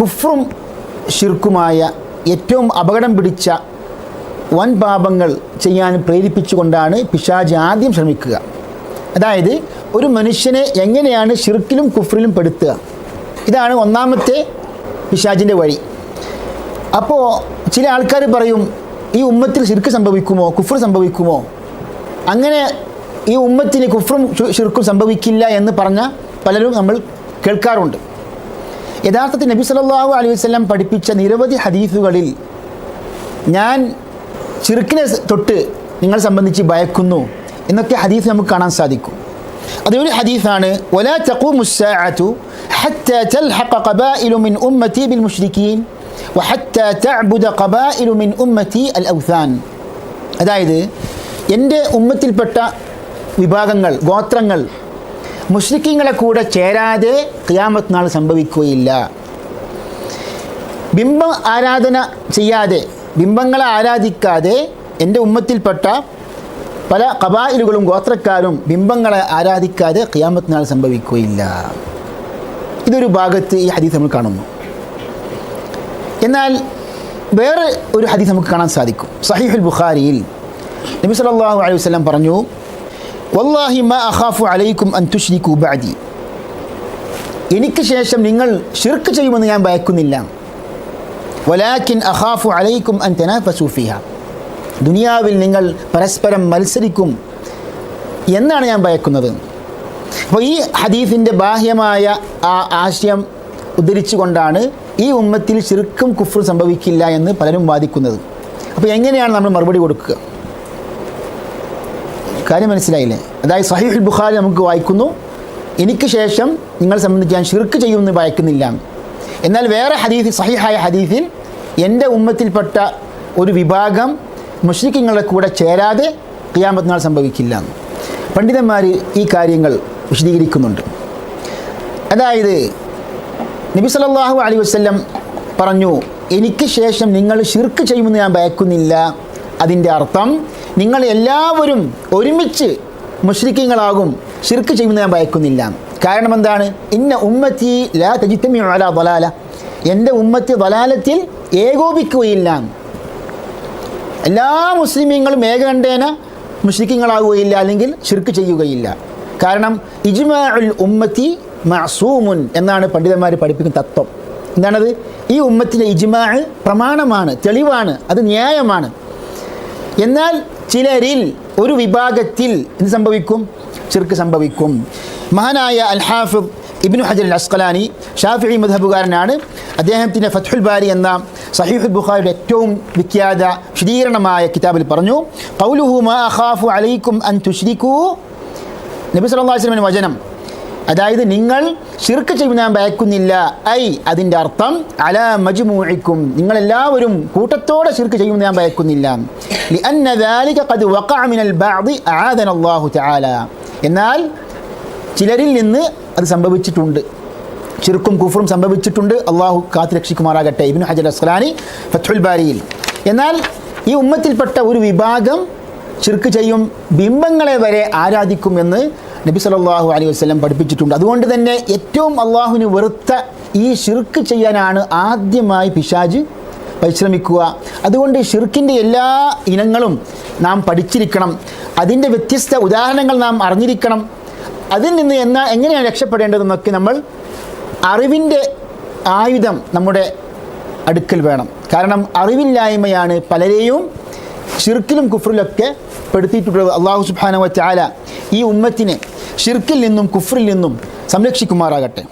കുഫ്രും ഷിർക്കുമായ ഏറ്റവും അപകടം പിടിച്ച വൻ പാപങ്ങൾ ചെയ്യാൻ പ്രേരിപ്പിച്ചുകൊണ്ടാണ് പിശാജ് ആദ്യം ശ്രമിക്കുക. അതായത് ഒരു മനുഷ്യനെ എങ്ങനെയാണ് ഷിർക്കിലും കുഫ്രിലും പെടുത്തുക? ഇതാണ് ഒന്നാമത്തെ പിശാജിന്റെ വഴി. അപ്പോൾ ചില ആൾക്കാർ പറയും ഈ ഉമ്മത്തിൽ ഷിർക്ക് സംഭവിക്കുമോ? കുഫർ സംഭവിക്കുമോ? അങ്ങനെ ഈ ഉമ്മത്തിന് കുഫറും ഷു- ഷിർക്കും സംഭവിക്കില്ല എന്ന് പറഞ്ഞ പലരും നമ്മൾ കേൾക്കാറുണ്ട്. യഥാർത്ഥത്തിൽ നബി സല്ലാഹു അലൈഹി വസ്ലം പഠിപ്പിച്ച നിരവധി ഹദീസുകളിൽ ഞാൻ ചെറുക്കിനെ തൊട്ട് നിങ്ങളെ സംബന്ധിച്ച് ഭയക്കുന്നു എന്നൊക്കെ ഹദീസ് നമുക്ക് കാണാൻ സാധിക്കും. അതൊരു ഹദീസാണ് തൽഹഖ ഖബായിലു മിൻ ഉമ്മതി ബിൽ ഖബായിലു മിൻ ഉമ്മതി അൽ അതായത് എന്റെ ഉമ്മത്തിൽപ്പെട്ട വിഭാഗങ്ങൾ ഗോത്രങ്ങൾ മുസ്ലിക്കീങ്ങളെ കൂടെ ചേരാതെ ക്യാമത്ത് നാൾ സംഭവിക്കുകയില്ല. ബിംബ ആരാധന ചെയ്യാതെ ബിംബങ്ങളെ ആരാധിക്കാതെ എന്റെ ഉമ്മത്തിൽപ്പെട്ട പല കബായിലുകളും ഗോത്രക്കാരും ബിംബങ്ങളെ ആരാധിക്കാതെ ക്യാമത്ത് നാൾ സംഭവിക്കുകയില്ല. ഇതൊരു ഭാഗത്ത് ഈ ഹദീസ് നമ്മൾ കാണുന്നു. എന്നാൽ വേറെ ഒരു ഹദീസ് നമുക്ക് കാണാൻ സാധിക്കും. സഹീഹുൽ ബുഖാരിയിൽ നബി സല്ലല്ലാഹു അലൈഹി വസല്ലം പറഞ്ഞു വല്ലാഹി മാ അഖാഫു അലൈക്കും അൻ തുശ്രികു ബഅദി. എനിക്ക് ശേഷം നിങ്ങൾ ഷിർക്ക് ചെയ്യുമെന്ന് ഞാൻ ഭയക്കുന്നില്ല. വലാക്കിൻ അഖാഫു അലൈക്കും അൻ തനാഫസു ഫിഹ. ദുനിയാവിൽ നിങ്ങൾ പരസ്പരം മത്സരിക്കും എന്നാണ് ഞാൻ ഭയക്കുന്നത്. അപ്പോൾ ഈ ഹദീഫിന്റെ ബാഹ്യമായ ആ ആശയം ഉദ്ധരിച്ചുകൊണ്ടാണ് ഈ ഉമ്മത്തിൽ ശിർക്കും കുഫറും സംഭവിക്കില്ല എന്ന് പലരും വാദിക്കുന്നത്. അപ്പോൾ എങ്ങനെയാണ് നമ്മൾ മറുപടി കൊടുക്കുക? കാര്യം മനസ്സിലായില്ലേ? അതായത് സഹീഹുൽ ബുഖാരി നമുക്ക് വായിക്കുന്നു. എനിക്ക് ശേഷം നിങ്ങളെ സംബന്ധിച്ച് ഞാൻ ഷിർക്ക് ചെയ്യുമെന്ന് വായിക്കുന്നില്ല. എന്നാൽ വേറെ ഹദീസിൽ സഹിഹായ ഹദീസിൽ എന്റെ ഉമ്മത്തിൽപ്പെട്ട ഒരു വിഭാഗം മുഷ്രിഖിങ്ങളുടെ കൂടെ ചേരാതെ ഖിയാമത്ത് നാൾ സംഭവിക്കില്ല. പണ്ഡിതന്മാർ ഈ കാര്യങ്ങൾ വിശദീകരിക്കുന്നുണ്ട്. അതായത് നബി സല്ലല്ലാഹു അലൈഹി വസല്ലം പറഞ്ഞു എനിക്ക് ശേഷം നിങ്ങൾ ഷിർക്ക് ചെയ്യുമെന്ന് ഞാൻ ഭയക്കുന്നില്ല. അതിന്റെ അർത്ഥം നിങ്ങൾ എല്ലാവരും ഒരുമിച്ച് മുഷ്രിക്കങ്ങളാകും ശിർക്ക് ചെയ്യുമെന്ന് ഞാൻ ഭയക്കുന്നില്ല. കാരണം എന്താണ്? ഇന്ന ഉമ്മത്തി ലാ തജിത്തമി അല വലാല എന്റെ ഉമ്മത്തി വലാലത്തിൽ ഏകോപിക്കുകയില്ല. എല്ലാ മുസ്ലിമീങ്ങളും ഏകകണ്ഠേന മുസ്ലിക്കങ്ങളാകുകയില്ല അല്ലെങ്കിൽ ശിർക്ക് ചെയ്യുകയില്ല. കാരണം ഇജ്മാഉൽ ഉമ്മത്തി മഅസൂമുൻ എന്നാണ് പണ്ഡിതന്മാർ പഠിപ്പിക്കുന്ന തത്വം. എന്താണത്? ഈ ഉമ്മത്തിലെ ഇജ്മാ പ്രമാണമാണ് തെളിവാണ് അത് ന്യായമാണ്. എന്നാൽ ചിലരിൽ ഒരു വിഭാഗത്തിൽ എന്ത് സംഭവിക്കും? ചിർക്ക് സംഭവിക്കും. മഹാനായ അൽ ഹാഫിദ് ഇബ്നു ഹജർ അൽ അസ്കലാനി ഷാഫി മധബുകാരനാണ് അദ്ദേഹത്തിന്റെ ഫത്ഹുൽ ബാരി എന്ന സഹീഹുൽ ബുഖാരിയുടെ ഏറ്റവും വിഖ്യാത വിശദീകരണമായ കിതാബിൽ പറഞ്ഞു കൗലുഹു മാ അഖാഫു അലൈക്കും അൻ തുഷ്രിക്കൂ നബി സല്ലല്ലാഹു അലൈഹി വസല്ലം വചനം അതായത് നിങ്ങൾ ശിർക്ക് ചെയ്യുവാൻ ഭയക്കുന്നില്ല. ഐ അതിന്റെ അർത്ഥം അല മജുമൂഴിക്കും നിങ്ങളെല്ലാവരും കൂട്ടത്തോടെ ഷിർക്ക് ചെയ്യുമെന്ന് ഞാൻ ഭയക്കുന്നില്ല. എന്നാൽ ചിലരിൽ നിന്ന് അത് സംഭവിച്ചിട്ടുണ്ട്. ചിർക്കും കുഫറും സംഭവിച്ചിട്ടുണ്ട്. അള്ളാഹു കാത്തുരക്ഷിക്കുമാറാകട്ടെ ഇബിൻ ഹജർ അസ്ലാനി ഫത്തുൽ എന്നാൽ ഈ ഉമ്മത്തിൽപ്പെട്ട ഒരു വിഭാഗം ചിർക്ക് ചെയ്യും. ബിംബങ്ങളെ വരെ ആരാധിക്കുമെന്ന് നബി സല്ലല്ലാഹു അലൈഹി വസ്ലം പഠിപ്പിച്ചിട്ടുണ്ട്. അതുകൊണ്ട് തന്നെ ഏറ്റവും അള്ളാഹുവിന് വെറുത്ത ഈ ഷിർക്ക് ചെയ്യാനാണ് ആദ്യമായി പിശാജ് പരിശ്രമിക്കുക. അതുകൊണ്ട് ഷിർക്കിന്റെ എല്ലാ ഇനങ്ങളും നാം പഠിച്ചിരിക്കണം. അതിന്റെ വ്യത്യസ്ത ഉദാഹരണങ്ങൾ നാം അറിഞ്ഞിരിക്കണം. അതിൽ നിന്ന് എന്നാ എങ്ങനെയാണ് രക്ഷപ്പെടേണ്ടതെന്നൊക്കെ നമ്മൾ അറിവിന്റെ ആയുധം നമ്മുടെ അടുക്കൽ വേണം. കാരണം അറിവില്ലായ്മയാണ് പലരെയും ഷിർക്കിലും കുഫറിലൊക്കെ പെടുത്തിയിട്ടുള്ളത്. അള്ളാഹു സുബാന വച്ചാല ഈ ഉമ്മത്തിനെ ഷിർക്കിൽ നിന്നും കുഫറിൽ നിന്നും സംരക്ഷിക്കുമാറാകട്ടെ.